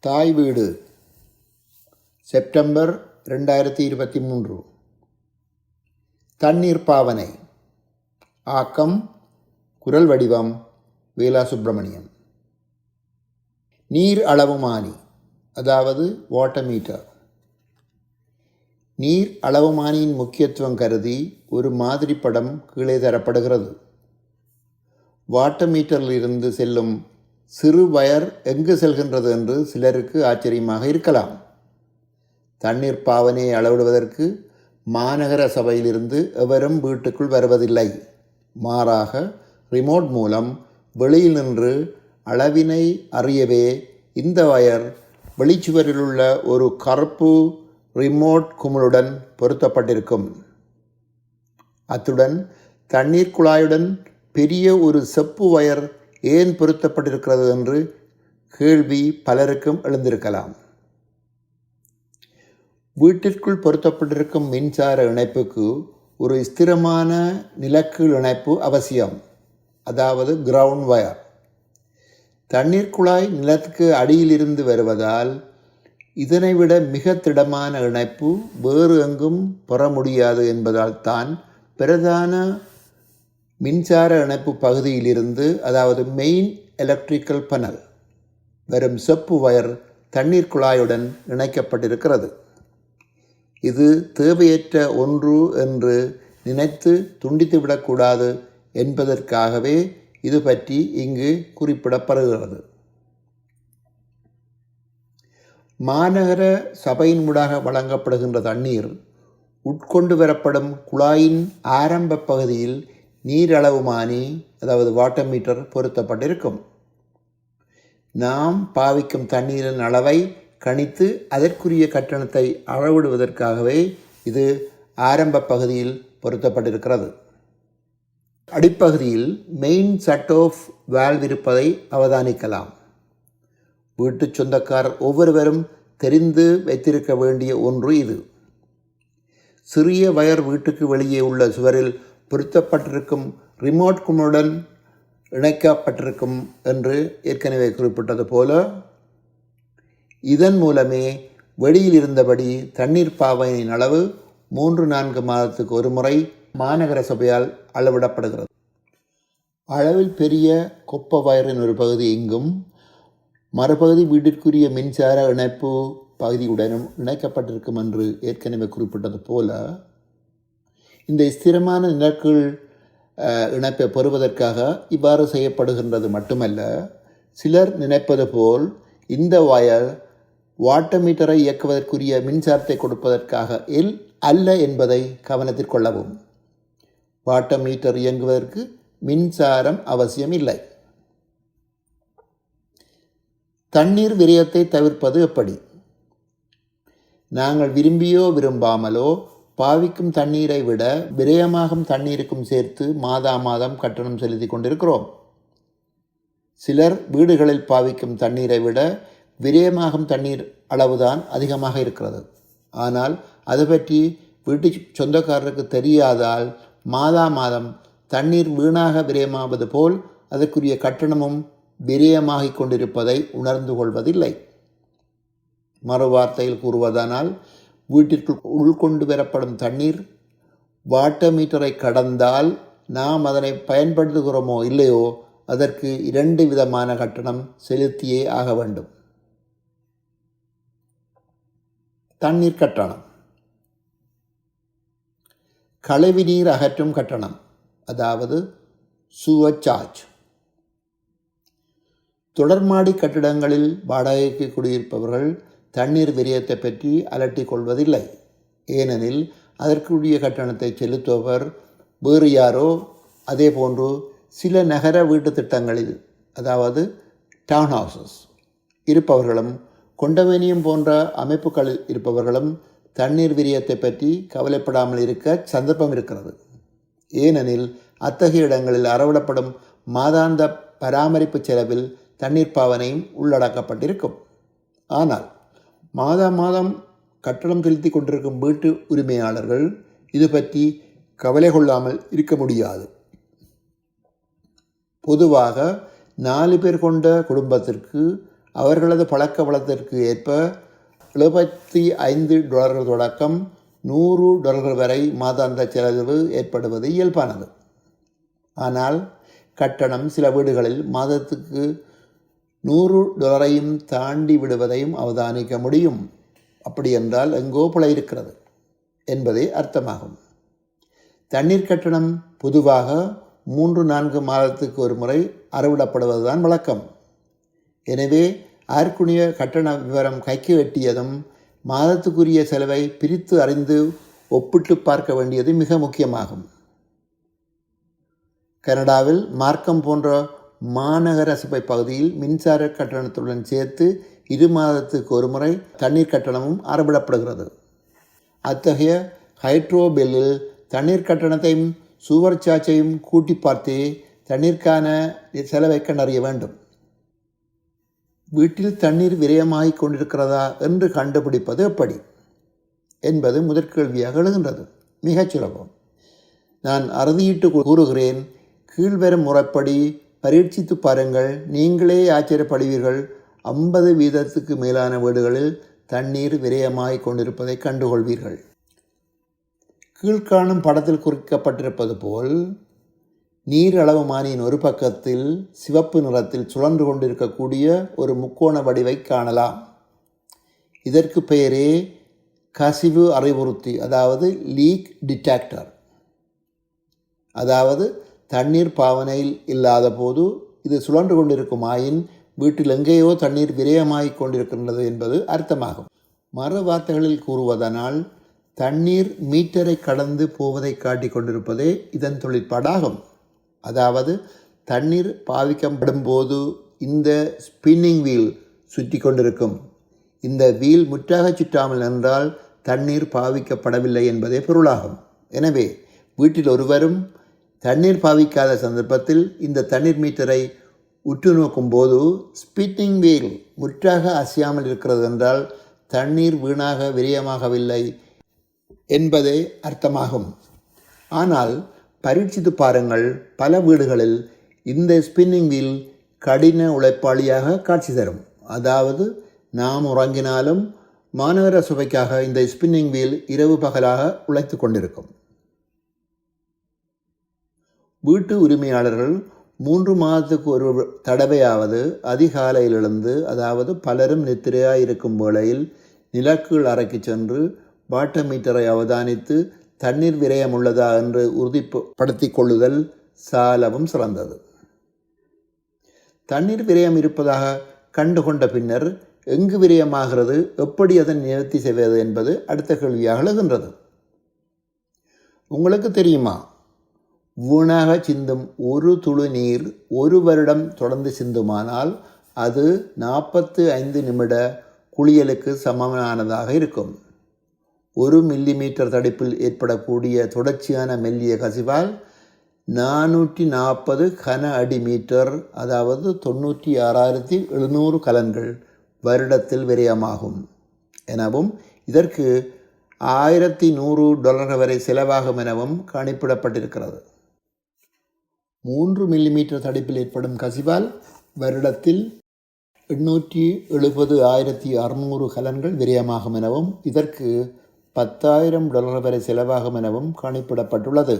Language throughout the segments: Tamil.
தாய் வீடு. செப்டம்பர் ரெண்டாயிரத்தி இருபத்தி மூன்று. தண்ணீர் பாவனை. ஆக்கம் குரல் வடிவம் வேலா சுப்பிரமணியம் நீர் அளவுமானி அதாவது வாட்டர் மீட்டர் நீர் அளவுமானியின் முக்கியத்துவம் கருதி ஒரு மாதிரி படம் கீழே தரப்படுகிறது. வாட்டர் மீட்டரில் இருந்து செல்லும் சிறு வயர் எங்கு செல்கின்றது என்று சிலருக்கு ஆச்சரியமாக இருக்கலாம். தண்ணீர் பாவனையை அளவிடுவதற்கு மாநகர சபையிலிருந்து எவரும் வீட்டுக்குள் வருவதில்லை. மாறாக ரிமோட் மூலம் வெளியில் நின்று அளவினை அறியவே இந்த வயர் வெளிச்சுவரில் உள்ள ஒரு கருப்பு ரிமோட் குமிழுடன் பொருத்தப்பட்டிருக்கும். அத்துடன் தண்ணீர் குழாயுடன் பெரிய ஒரு செப்பு வயர் ஏன் பொருத்தப்பட்டிருக்கிறது என்று கேள்வி பலருக்கும் எழுந்திருக்கலாம். வீட்டிற்குள் பொருத்தப்பட்டிருக்கும் மின்சார இணைப்புக்கு ஒரு ஸ்திரமான நிலக்கீழ் இணைப்பு அவசியம். அதாவது கிரவுண்ட் வயர் தண்ணீர் குழாய் நிலத்துக்கு அடியில் இருந்து வருவதால் இதனை விட மிக திடமான இணைப்பு வேறு எங்கும் பெற முடியாது என்பதால் தான் பிரதான மின்சார இணைப்பு பகுதியிலிருந்து அதாவது மெயின் எலக்ட்ரிக்கல் பனல் வரும் செப்பு வயர் தண்ணீர் குழாயுடன் இணைக்கப்பட்டிருக்கிறது. இது தேவையற்ற ஒன்று என்று நினைத்து துண்டித்துவிடக்கூடாது என்பதற்காகவே இது பற்றி இங்கு குறிப்பிடப்படுகிறது. மாநகர சபையின் ஊடாக வழங்கப்படுகின்ற தண்ணீர் உட்கொண்டு வரப்படும் குழாயின் ஆரம்ப பகுதியில் நீரளவுமானி அதாவது வாட்டர் மீட்டர் பொருத்தப்பட்டிருக்கும். நாம் பாவிக்கும் தண்ணீரின் அளவை கணித்து அதற்குரிய கட்டணத்தை அளவிடுவதற்காகவே இது ஆரம்ப பகுதியில் பொருத்தப்பட்டிருக்கிறது. அடிப்பகுதியில் மெயின் சட் ஆஃப் வேல்வ் இருப்பதை அவதானிக்கலாம். வீட்டு சொந்தக்காரர் ஒவ்வொருவரும் தெரிந்து வைத்திருக்க வேண்டிய ஒன்று இது. சிறிய வயர் வீட்டுக்கு வெளியே உள்ள சுவரில் பொருத்தப்பட்டிருக்கும் ரிமோட் குமுடன் இணைக்கப்பட்டிருக்கும் என்று ஏற்கனவே குறிப்பிட்டது போல இதன் மூலமே வெளியில் இருந்தபடி தண்ணீர் பாவையின் அளவு மூன்று நான்கு மாதத்துக்கு ஒரு முறை மாநகர சபையால் அளவிடப்படுகிறது. அளவில் பெரிய கொப்ப வயரின் ஒரு பகுதி இங்கும் மறுபகுதி வீட்டிற்குரிய மின்சார இணைப்பு பகுதியுடனும் இணைக்கப்பட்டிருக்கும் என்று ஏற்கனவே குறிப்பிட்டது போல இந்த ஸ்திரமான நிலக்கீழ் இணைப்பை பெறுவதற்காக இவ்வாறு செய்யப்படுகின்றது மட்டுமல்ல சிலர் நினைப்பது போல் இந்த வயர் வாட்டர் மீட்டரை இயக்குவதற்குரிய மின்சாரத்தை கொடுப்பதற்காக எல் அல்ல என்பதை கவனத்தில் கொள்ளவும். வாட்டர் மீட்டர் இயங்குவதற்கு மின்சாரம் அவசியம் இல்லை. தண்ணீர் விரயத்தை தவிர்ப்பது எப்படி? நாங்கள் விரும்பியோ விரும்பாமலோ பாவிக்கும் தண்ணீரை விட விரயமாகும் தண்ணீருக்கும் சேர்த்து மாதா மாதம் கட்டணம் செலுத்தி கொண்டிருக்கிறோம். சிலர் வீடுகளில் பாவிக்கும் தண்ணீரை விட விரயமாகும் தண்ணீர் அளவுதான் அதிகமாக இருக்கிறது. ஆனால் அது பற்றி வீட்டு சொந்தக்காரருக்கு தெரியாதால் மாதா மாதம் தண்ணீர் வீணாக விரயமாவது போல் அதற்குரிய கட்டணமும் விரயமாகிக் கொண்டிருப்பதை உணர்ந்து கொள்வதில்லை. மறு வார்த்தையில் கூறுவதானால் வீட்டிற்குள் உள்கொண்டு வரப்படும் தண்ணீர் வாட்டர் மீட்டரை கடந்தால் நாம் அதனை பயன்படுத்துகிறோமோ இல்லையோ அதற்கு இரண்டு விதமான கட்டணம் செலுத்தியே ஆக வேண்டும். தண்ணீர் கட்டணம். கழிவு நீர் அகற்றும் கட்டணம் அதாவது சுவர் சார்ஜ் தொடர்மாடி கட்டிடங்களில் வாடகைக்கு குடியிருப்பவர்கள் தண்ணீர் விரயத்தை பற்றி அலட்டிக் கொள்வதில்லை. ஏனெனில் அதற்குரிய கட்டணத்தை செலுத்துபவர் வேறு யாரோ. அதே போன்று சில நகர வீட்டு திட்டங்களில் அதாவது டவுன் ஹவுசஸ் இருப்பவர்களும் கொண்டவேனியம் போன்ற அமைப்புகளில் இருப்பவர்களும் தண்ணீர் விரியத்தை பற்றி கவலைப்படாமல் இருக்க சந்தர்ப்பம் இருக்கிறது. ஏனெனில் அத்தகைய இடங்களில் அறவிடப்படும் மாதாந்த பராமரிப்பு செலவில் தண்ணீர் பாவனையும் உள்ளடக்கப்பட்டிருக்கும். ஆனால் மாதா மாதம் கட்டணம் செலுத்தி கொண்டிருக்கும் வீட்டு உரிமையாளர்கள் இது பற்றி கவலை கொள்ளாமல் இருக்க முடியாது. பொதுவாக நாலு பேர் கொண்ட குடும்பத்திற்கு அவர்களது பழக்க வளத்திற்கு ஏற்ப எழுபத்தி ஐந்து டாலர்கள் தொடக்கம் நூறு டாலர்கள் வரை மாதாந்த செலவு ஏற்படுவது இயல்பானது. ஆனால் கட்டணம் சில வீடுகளில் மாதத்துக்கு நூறு டாலரையும் தாண்டி விடுவதையும் அவதானிக்க முடியும். அப்படி என்றால் எங்கோ பிழை இருக்கிறது என்பதே அர்த்தமாகும். தண்ணீர் கட்டணம் பொதுவாக மூன்று நான்கு மாதத்துக்கு ஒரு முறை அறவிடப்படுவதுதான் வழக்கம். எனவே ஆர்க்குனிய கட்டண விவரம் கைக்கு வெட்டியதும் மாதத்துக்குரிய செலவை பிரித்து அறிந்து ஒப்பிட்டு பார்க்க வேண்டியது மிக முக்கியமாகும். கனடாவில் மார்க்கம் போன்ற மாநகர சபை பகுதியில் மின்சார கட்டணத்துடன் சேர்த்து இரு மாதத்துக்கு ஒரு முறை தண்ணீர் கட்டணமும் அறவிடப்படுகிறது. அத்தகைய ஹைட்ரோ பில்லில் தண்ணீர் கட்டணத்தையும் சுவர் சாச்சையும் கூட்டி பார்த்து தண்ணீருக்கான செலவை கண்டறிய வேண்டும். வீட்டில் தண்ணீர் விரயமாகி கொண்டிருக்கிறதா என்று கண்டுபிடிப்பது எப்படி? என்பது முதற்கேள்வியாக எழுகின்றது. மிகச் சுலபம். நான் அறுதியிட்டு கூறுகிறேன் கீழ்வரும் முறைப்படி பரீட்சித்து பாருங்கள் நீங்களே ஆச்சரியப்படுவீர்கள். ஐம்பது வீதத்துக்கு மேலான வீடுகளில் தண்ணீர் விரயமாய் கொண்டிருப்பதை கண்டுகொள்வீர்கள். கீழ்காணும் படத்தில் குறிக்கப்பட்டிருப்பது போல் நீர் அளவுமானியின் ஒரு பக்கத்தில் சிவப்பு நிறத்தில் சுழன்று கொண்டிருக்கக்கூடிய ஒரு முக்கோண வடிவை காணலாம். இதற்கு பெயரே கசிவு அறிவுறுத்தி அதாவது லீக் டிடெக்டர் அதாவது தண்ணீர் பாவனையில் இல்லாத போது இது சுழன்று கொண்டிருக்கும் ஆயின் வீட்டில் எங்கேயோ தண்ணீர் விரயமாகிக் கொண்டிருக்கின்றது என்பது அர்த்தமாகும். மறு வார்த்தைகளில் கூறுவதனால் தண்ணீர் மீட்டரை கடந்து போவதை காட்டிக் கொண்டிருப்பதே இதன் தொழிற்பாடாகும். அதாவது தண்ணீர் பாவிக்கப்படும் போது இந்த ஸ்பின்னிங் வீல் சுற்றி கொண்டிருக்கும். இந்த வீல் முற்றாக சுற்றாமல் நின்றால் தண்ணீர் பாவிக்கப்படவில்லை என்பதே பொருளாகும். எனவே வீட்டில் ஒருவரும் தண்ணீர் பாவிக்காத சந்தர்ப்பத்தில் இந்த தண்ணீர் மீட்டரை உற்று நோக்கும் போது ஸ்பின்னிங் வீல் முற்றாக அசையாமல் இருக்கிறது என்றால் தண்ணீர் வீணாக விரயமாகவில்லை என்பதே அர்த்தமாகும். ஆனால் பரீட்சித்து பாருங்கள் பல வீடுகளில் இந்த ஸ்பின்னிங் வீல் கடின உழைப்பாளியாக காட்சி தரும். அதாவது நாம் உறங்கினாலும் மாநகர சுவைக்காக இந்த ஸ்பின்னிங் வீல் இரவு பகலாக உழைத்து கொண்டிருக்கும். வீட்டு உரிமையாளர்கள் மூன்று மாதத்துக்கு ஒரு தடவையாவது அதிகாலையில் எழுந்து அதாவது பலரும் நித்திரையாக இருக்கும் வேளையில் நிலக்கீழ் அறைக்கு சென்று வாட்டர் மீட்டரை அவதானித்து தண்ணீர் விரயம் உள்ளதா என்று உறுதிப்படுத்தி கொள்ளுதல் சாலவும் சிறந்தது. தண்ணீர் விரயம் இருப்பதாக கண்டுகொண்ட பின்னர் எங்கு விரயமாகிறது எப்படி அதன் நிவர்த்தி செய்வது என்பது அடுத்த கேள்வியாக எழுகின்றது. உங்களுக்கு தெரியுமா? வீணாக சிந்தும் ஒரு துளி நீர் ஒரு வருடம் தொடர்ந்து சிந்துமானால் அது நாற்பத்து ஐந்து நிமிட குளியலுக்கு சமமானதாக இருக்கும். ஒரு மில்லி மீட்டர் தடிப்பில் ஏற்படக்கூடிய தொடர்ச்சியான மெல்லிய கசிவால் நானூற்றி நாற்பது கன அடி மீட்டர் அதாவது தொண்ணூற்றி ஆறாயிரத்தி எழுநூறு கலன்கள் வருடத்தில் விரயமாகும். எனவும் இதற்கு ஆயிரத்தி நூறு டாலர் வரை செலவாகும் எனவும் கணிப்பிடப்பட்டிருக்கிறது. மூன்று மில்லிமீட்டர் தடிப்பில் ஏற்படும் கசிவால் வருடத்தில் எண்ணூற்றி எழுபது ஆயிரத்தி அறுநூறு கலன்கள் விரயமாகும் எனவும் இதற்கு பத்தாயிரம் டாலர் வரை செலவாகும் எனவும் காணிப்பிடப்பட்டுள்ளது.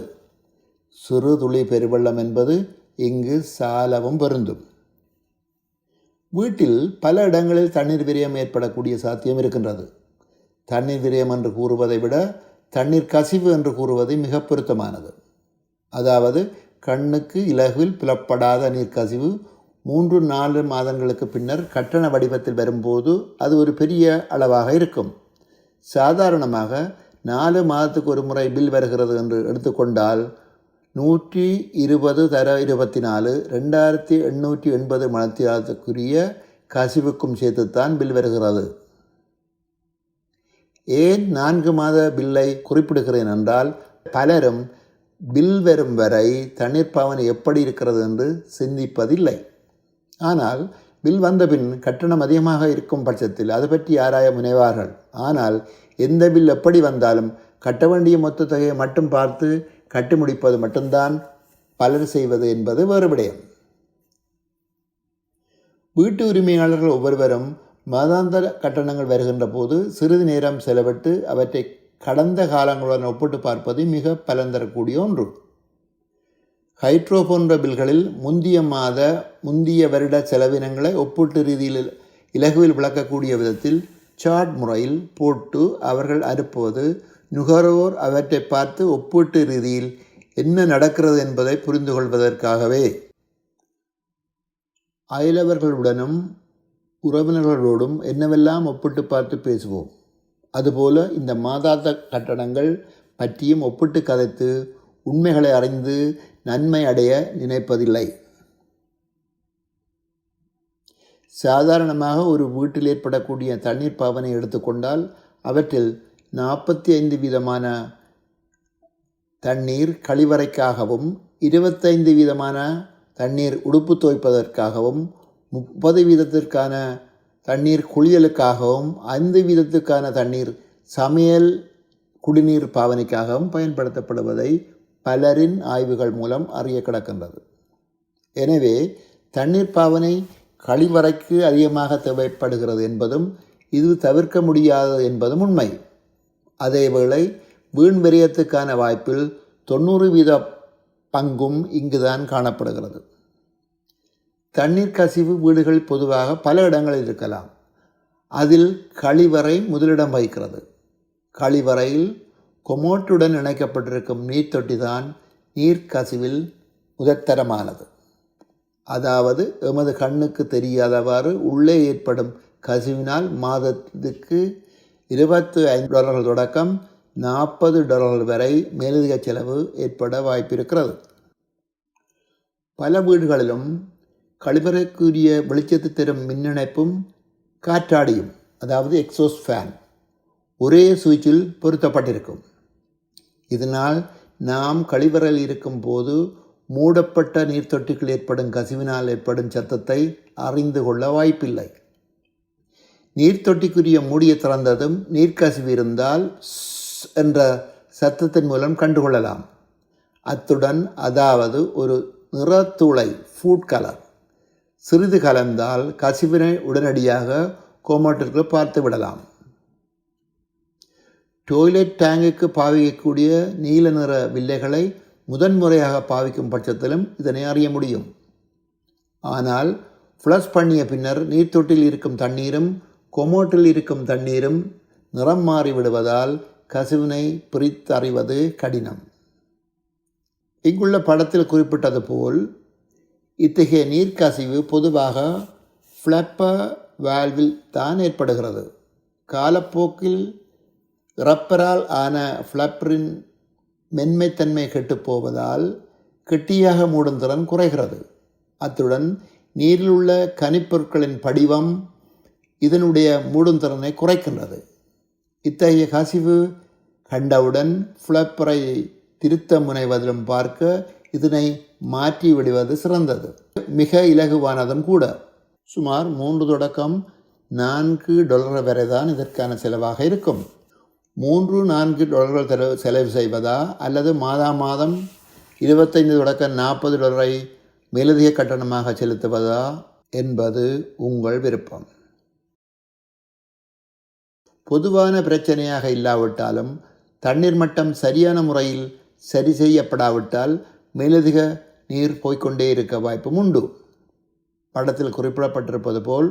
சிறு துளி பெருவெள்ளம் என்பது இங்கு சாலவும் பொருந்தும். வீட்டில் பல இடங்களில் தண்ணீர் விரயம் ஏற்படக்கூடிய சாத்தியம் இருக்கின்றது. தண்ணீர் விரயம் என்று கூறுவதை விட தண்ணீர் கசிவு என்று கூறுவது மிக பொருத்தமானது. அதாவது கண்ணுக்கு இலகுவில் புலப்படாத நீர்க்கசிவு மூன்று நாலு மாதங்களுக்கு பின்னர் கட்டண வடிவத்தில் வரும்போது அது ஒரு பெரிய அளவாக இருக்கும். சாதாரணமாக நாலு மாதத்துக்கு ஒரு முறை பில் வருகிறது என்று எடுத்துக்கொண்டால் நூற்றி இருபது தர இருபத்தி நாலு ரெண்டாயிரத்தி எண்ணூற்றி எண்பது மணத்தியாரத்துக்குரிய கசிவுக்கும் சேர்த்துத்தான் பில் வருகிறது. ஏன் நான்கு மாத பில்லை குறிப்பிடுகிறேன் என்றால் பலரும் பில் வரும் வரை தண்ணீர் பாவனை எப்படி இருக்கிறது என்று சிந்திப்பதில்லை. ஆனால் பில் வந்தபின் கட்டணம் அதிகமாக இருக்கும் பட்சத்தில் அது பற்றி ஆராய முனைவார்கள். ஆனால் எந்த பில் எப்படி வந்தாலும் கட்ட வேண்டிய மொத்த தொகையை மட்டும் பார்த்து கட்டி முடிப்பது மட்டும்தான் பலர் செய்வது என்பது வேறு விடயம் வீட்டு உரிமையாளர்கள் ஒவ்வொருவரும் மதாந்தர கட்டணங்கள் வருகின்ற போது சிறிது நேரம் செலவிட்டு அவற்றை கடந்த காலங்களுடன் ஒப்பிட்டு பார்ப்பது மிக பலன் தரக்கூடிய ஒன்று. ஹைட்ரோ போன்ற பில்களில் முந்திய மாத முந்திய வருட செலவினங்களை ஒப்பீட்டு ரீதியில் இலகுவில் விளக்கக்கூடிய விதத்தில் சார்ட் முறையில் போட்டு அவர்கள் அனுப்புவது நுகர்வோர் அவற்றை பார்த்து ஒப்பீட்டு ரீதியில் என்ன நடக்கிறது என்பதை புரிந்து கொள்வதற்காகவே அயலவர்களுடனும் உறவினர்களோடும் என்னவெல்லாம் ஒப்பிட்டு பார்த்து பேசுவோம்? அதுபோல இந்த மாதாத கட்டணங்கள் பற்றியும் ஒப்பிட்டு கதைத்து உண்மைகளை அறிந்து நன்மை அடைய நினைப்பதில்லை. சாதாரணமாக ஒரு வீட்டில் ஏற்படக்கூடிய தண்ணீர் பாவனை எடுத்துக்கொண்டால் அவற்றில் நாற்பத்தி ஐந்து வீதமான தண்ணீர் கழிவறைக்காகவும் இருபத்தைந்து வீதமான தண்ணீர் உடுப்பு துவைப்பதற்காகவும் முப்பது வீதத்திற்கான தண்ணீர் குளியலுக்காகவும் ஐந்து வீதத்துக்கான தண்ணீர் சமையல் குடிநீர் பாவனைக்காகவும் பயன்படுத்தப்படுவதை பலரின் ஆய்வுகள் மூலம் அறிய கிடக்கின்றது. எனவே தண்ணீர் பாவனை கழிவறைக்கு அதிகமாக தேவைப்படுகிறது என்பதும் இது தவிர்க்க முடியாதது என்பதும் உண்மை. அதேவேளை வீண் விரயத்துக்கான வாய்ப்பில் தொண்ணூறு வீத பங்கும் இங்குதான் காணப்படுகிறது. தண்ணீர் கசிவு வீடுகள் பொதுவாக பல இடங்களில் இருக்கலாம். அதில் கழிவறை முதலிடம் வகிக்கிறது. கழிவறையில் கொமோட்டுடன் இணைக்கப்பட்டிருக்கும் நீர்த்தொட்டி தான் நீர்க்கசிவில் முதற்தரமானது அதாவது எமது கண்ணுக்கு தெரியாதவாறு உள்ளே ஏற்படும் கசிவினால் மாதத்துக்கு இருபத்து ஐந்து டாலர்கள் தொடக்கம் நாற்பது டாலர்கள் வரை மேலதிக செலவு ஏற்பட வாய்ப்பிருக்கிறது. பல வீடுகளிலும் கழிவறைக்குரிய வெளிச்சத்து தரும் மின்னிணைப்பும் காற்றாடியும் அதாவது எக்ஸோஸ் ஃபேன் ஒரே சுவிட்சில் பொருத்தப்பட்டிருக்கும். இதனால் நாம் கழிவறையில் இருக்கும் போது மூடப்பட்ட நீர்த்தொட்டிகள் ஏற்படும் கசிவினால் ஏற்படும் சத்தத்தை அறிந்து கொள்ள வாய்ப்பில்லை. நீர்த்தொட்டிக்குரிய மூடியை திறந்ததும் நீர்க்கசிவு இருந்தால் ஸ் என்ற சத்தத்தின் மூலம் கண்டுகொள்ளலாம். அத்துடன் அதாவது ஒரு நிறத்துளை ஃபுட் கலர். சிறிது கலந்தால் கசிவினை உடனடியாக கோமாட்டிற்கு பார்த்து விடலாம். டொய்லெட் டேங்குக்கு பாவிக்கக்கூடிய நீல நிற வில்லைகளை முதன்முறையாக பாவிக்கும் பட்சத்திலும் இதனை அறிய முடியும். ஆனால் ஃப்ளஷ் பண்ணிய பின்னர் நீர்த்தொட்டில் இருக்கும் தண்ணீரும் கொமோட்டில் இருக்கும் தண்ணீரும் நிறம் மாறிவிடுவதால் கசிவினை பிரித்தறிவது கடினம். இங்குள்ள படத்தில் குறிப்பிட்டது போல் இத்தகைய நீர்க்கசிவு பொதுவாக ஃப்ளப்பர் வால்வில் தான் ஏற்படுகிறது. காலப்போக்கில் ரப்பரால் ஆன ஃப்ளப்பரின் மென்மைத்தன்மை கெட்டுப் போவதால் கெட்டியாக மூடும் திறன் குறைகிறது. அத்துடன் நீரில் உள்ள கனிப்பொருட்களின் படிவம் இதனுடைய மூடும் திறனை குறைக்கின்றது. இத்தகைய கசிவு கண்டவுடன் ஃப்ளப்பரை திருத்த முனைவதிலும் பார்க்க இதனை மாற்றி விடுவது சிறந்தது. மிக இலகுவானதும் கூட. சுமார் மூன்று தொடக்கம் நான்கு டாலர் வரை தான் இதற்கான செலவாக இருக்கும். மூன்று நான்கு டாலர்கள் செலவு செலவு செய்வதா அல்லது மாதா மாதம் இருபத்தைந்து தொடக்கம் நாற்பது டாலரை மேலதிக கட்டணமாக செலுத்துவதா என்பது உங்கள் விருப்பம். பொதுவான பிரச்சனையாக இல்லாவிட்டாலும் தண்ணீர் மட்டம் சரியான முறையில் சரி செய்யப்படாவிட்டால் மேலதிக நீர் போய்க்கொண்டே இருக்க வாய்ப்பும் உண்டு. படத்தில் குறிப்பிடப்பட்டிருப்பது போல்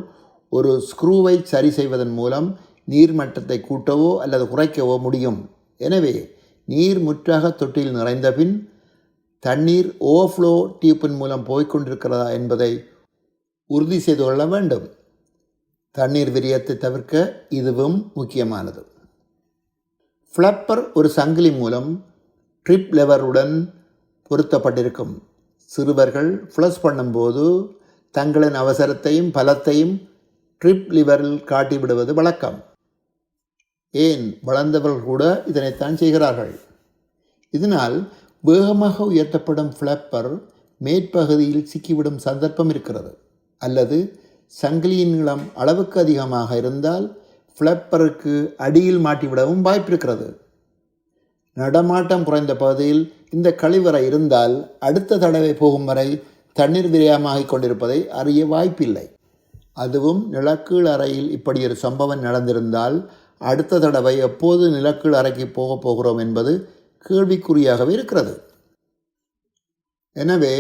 ஒரு ஸ்க்ரூவை சரி செய்வதன் மூலம் நீர் மட்டத்தை கூட்டவோ அல்லது குறைக்கவோ முடியும். எனவே நீர் முற்றாக தொட்டியில் நிறைந்த பின் தண்ணீர் ஓவர்ஃப்ளோ டியூப்பின் மூலம் போய்க்கொண்டிருக்கிறதா என்பதை உறுதி செய்து கொள்ள வேண்டும். தண்ணீர் விரியத்தை தவிர்க்க இதுவும் முக்கியமானது. ஃப்ளப்பர் ஒரு சங்கிலி மூலம் ட்ரிப் லெவருடன் பொருத்தப்பட்டிருக்கும். சிறுவர்கள் ஃப்ளஷ் பண்ணும்போது தங்களின் அவசரத்தையும் பலத்தையும் ட்ரிப் லிவரில் காட்டிவிடுவது வழக்கம். ஏன்? வளர்ந்தவர்கள் கூட இதனைத்தான் செய்கிறார்கள். இதனால் வேகமாக உயர்த்தப்படும் ஃப்ளப்பர் மேற்பகுதியில் சிக்கிவிடும் சந்தர்ப்பம் இருக்கிறது. அல்லது சங்கிலியின் நீளம் அளவுக்கு அதிகமாக இருந்தால் ஃப்ளப்பருக்கு அடியில் மாட்டிவிடவும் வாய்ப்பிருக்கிறது. நடமாட்டம் குறைந்த பகுதியில் இந்த கழிவறை இருந்தால் அடுத்த தடவை போகும் வரை தண்ணீர் விரயமாகிக் கொண்டிருப்பதை அறிய வாய்ப்பில்லை. அதுவும் நிலக்கீழ் அறையில் இப்படி ஒரு சம்பவம் நடந்திருந்தால் அடுத்த தடவை எப்போது நிலக்கீழ் அறைக்கு போகப் போகிறோம் என்பது கேள்விக்குறியாகவே இருக்கிறது. எனவே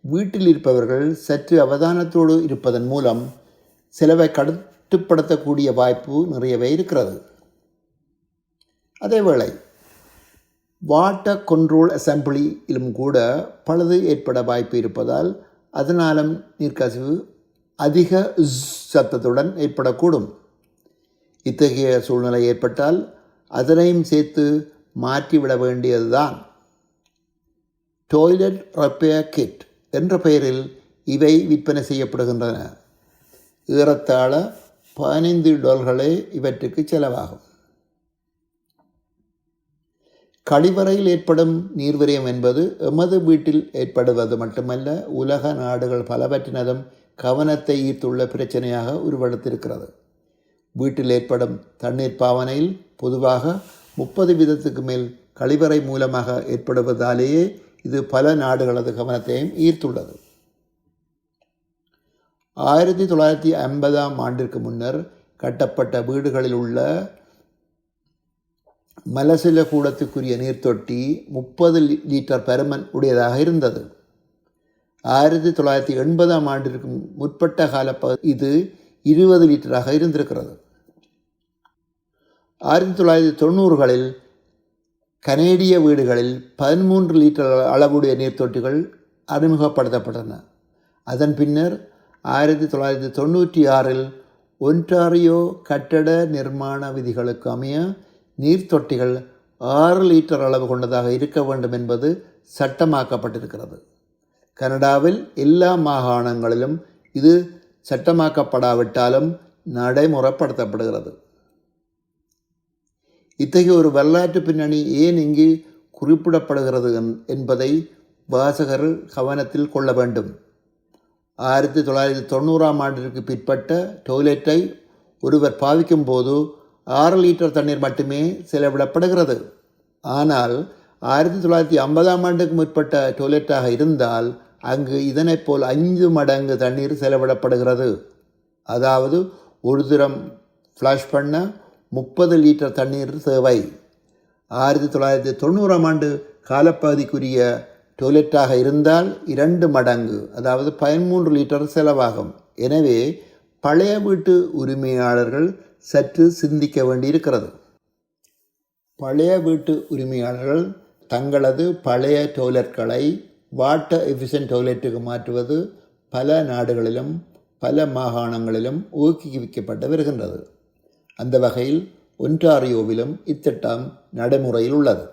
வீட்டில் இருப்பவர்கள் சற்று அவதானத்தோடு இருப்பதன் மூலம் செலவை கட்டுப்படுத்தக்கூடிய வாய்ப்பு நிறையவே இருக்கிறது. அதேவேளை வாட்டர் கண்ட்ரோல் அசம்பிளியிலும் கூட பழுது ஏற்பட வாய்ப்பு இருப்பதால் அதனாலும் நீர்க்கசிவு அதிக சத்தத்துடன் ஏற்படக்கூடும். இத்தகைய சூழ்நிலை ஏற்பட்டால் அதனையும் சேர்த்து மாற்றிவிட வேண்டியதுதான். டாய்லெட் ரிப்பேர் கிட் என்ற பெயரில் இவை விற்பனை செய்யப்படுகின்றன. ஏறத்தாழ பதினைந்து டாலர்களே இவற்றுக்கு செலவாகும். கழிவறையில் ஏற்படும் நீர்விரயம் என்பது எமது வீட்டில் ஏற்படுவது மட்டுமல்ல உலக நாடுகள் பலவற்றினதும் கவனத்தை ஈர்த்துள்ள பிரச்சனையாக உருவெடுத்திருக்கிறது. வீட்டில் ஏற்படும் தண்ணீர் பாவனையில் பொதுவாக முப்பது வீதத்துக்கு மேல் கழிவறை மூலமாக ஏற்படுவதாலேயே இது பல நாடுகளது கவனத்தையும் ஈர்த்துள்ளது. ஆயிரத்தி தொள்ளாயிரத்தி ஐம்பதாம் ஆண்டிற்கு முன்னர் கட்டப்பட்ட வீடுகளில் உள்ள மலசில கூடத்துக்குரிய நீர்த்தொட்டி முப்பது லிட்டர் பெருமன் உடையதாக இருந்தது. ஆயிரத்தி தொள்ளாயிரத்தி எண்பதாம் ஆண்டிற்கு முற்பட்ட கால இது இருபது லிட்டராக இருந்திருக்கிறது. ஆயிரத்தி தொள்ளாயிரத்தி தொண்ணூறுகளில் கனேடிய வீடுகளில் பதிமூன்று லிட்டர் அளவுடைய நீர்த்தொட்டிகள் அறிமுகப்படுத்தப்பட்டன. அதன் பின்னர் ஆயிரத்தி தொள்ளாயிரத்தி தொண்ணூற்றி ஆறில் ஒன்டாரியோ கட்டட நிர்மாண விதிகளுக்கு அமைய நீர்த்தொட்டிகள் ஆறு லிட்டர் அளவு கொண்டதாக இருக்க வேண்டும் என்பது சட்டமாக்கப்பட்டிருக்கிறது. கனடாவில் எல்லா மாகாணங்களிலும் இது சட்டமாக்கப்படாவிட்டாலும் நடைமுறைப்படுத்தப்படுகிறது. இத்தகைய ஒரு வரலாற்று பின்னணி ஏன் இங்கு குறிப்பிடப்படுகிறது என்பதை வாசகர் கவனத்தில் கொள்ள வேண்டும். ஆயிரத்தி தொள்ளாயிரத்தி தொண்ணூறாம் ஆண்டிற்கு பிற்பட்ட டொய்லெட்டை ஒருவர் பாவிக்கும் போது ஆறு லிட்டர் தண்ணீர் மட்டுமே செலவிடப்படுகிறது. ஆனால் ஆயிரத்தி தொள்ளாயிரத்தி ஐம்பதாம் ஆண்டுக்கு முற்பட்ட டொய்லெட்டாக இருந்தால் அங்கு இதனைப் போல் ஐந்து மடங்கு தண்ணீர் செலவிடப்படுகிறது. அதாவது ஒரு தூரம் ஃப்ளாஷ் பண்ண முப்பது லிட்டர் தண்ணீர் தேவை. ஆயிரத்தி தொள்ளாயிரத்தி தொண்ணூறாம் ஆண்டு காலப்பகுதிக்குரிய டொய்லெட்டாக இருந்தால் இரண்டு மடங்கு அதாவது பதிமூன்று லிட்டர் செலவாகும். எனவே பழைய வீட்டு உரிமையாளர்கள் சற்று சிந்திக்க வேண்டியிருக்கிறது. பழைய வீட்டு உரிமையாளர்கள் தங்களது பழைய டோய்லெட்களை வாட்டர் எஃபிஷியன்ட் டோய்லெட்டுக்கு மாற்றுவது பல நாடுகளிலும் பல மாகாணங்களிலும் ஊக்குவிக்கப்பட்டு வருகின்றது. அந்த வகையில் ஒன்டாரியோவிலும் இத்திட்டம் நடைமுறையில் உள்ளது.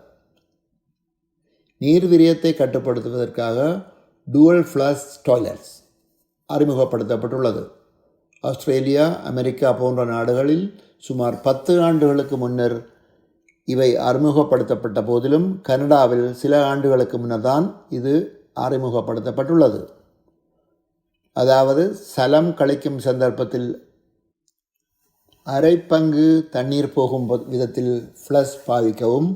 நீர் விரயத்தை கட்டுப்படுத்துவதற்காக டூவல் ஃப்ளஷ் டாய்லெட்ஸ் அறிமுகப்படுத்தப்பட்டுள்ளது. ஆஸ்திரேலியா அமெரிக்கா போன்ற நாடுகளில் சுமார் பத்து ஆண்டுகளுக்கு முன்னர் இவை அறிமுகப்படுத்தப்பட்ட போதிலும் கனடாவில் சில ஆண்டுகளுக்கு முன்னர் தான் இது அறிமுகப்படுத்தப்பட்டுள்ளது. அதாவது சலம் கழிக்கும் சந்தர்ப்பத்தில் அரை பங்கு தண்ணீர் போகும் விதத்தில் ஃப்ளஷ் பாவிக்கவும்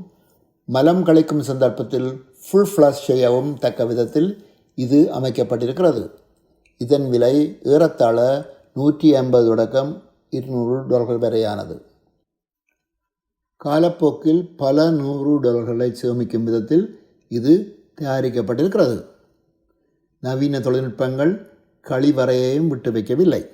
மலம் கழிக்கும் சந்தர்ப்பத்தில் ஃபுல் ஃப்ளஷ் செய்யவும் தக்க விதத்தில் இது அமைக்கப்பட்டிருக்கிறது. இதன் விலை ஏறத்தாழ நூற்றி ஐம்பது தொடக்கம் இருநூறு டாலர்கள் வரையானது. காலப்போக்கில் பல நூறு டாலர்களை சேமிக்கும் விதத்தில் இது தயாரிக்கப்பட்டிருக்கிறது. நவீன தொழில்நுட்பங்கள் கழிவறையையும் விட்டு வைக்கவில்லை.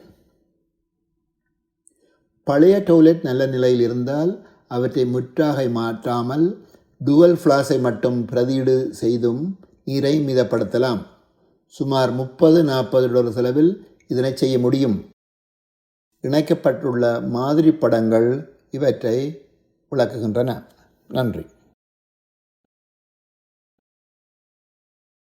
பழைய டொய்லெட் நல்ல நிலையில் இருந்தால் அவற்றை முற்றாக மாற்றாமல் டுவல் ஃப்ளாஸை மட்டும் பிரதியீடு செய்தும் நீரை மிதப்படுத்தலாம். சுமார் முப்பது நாற்பது டாலர் செலவில் இதனை செய்ய முடியும். இணைக்கப்பட்டுள்ள மாதிரி படங்கள் இவற்றை விளக்குகின்றன. நன்றி.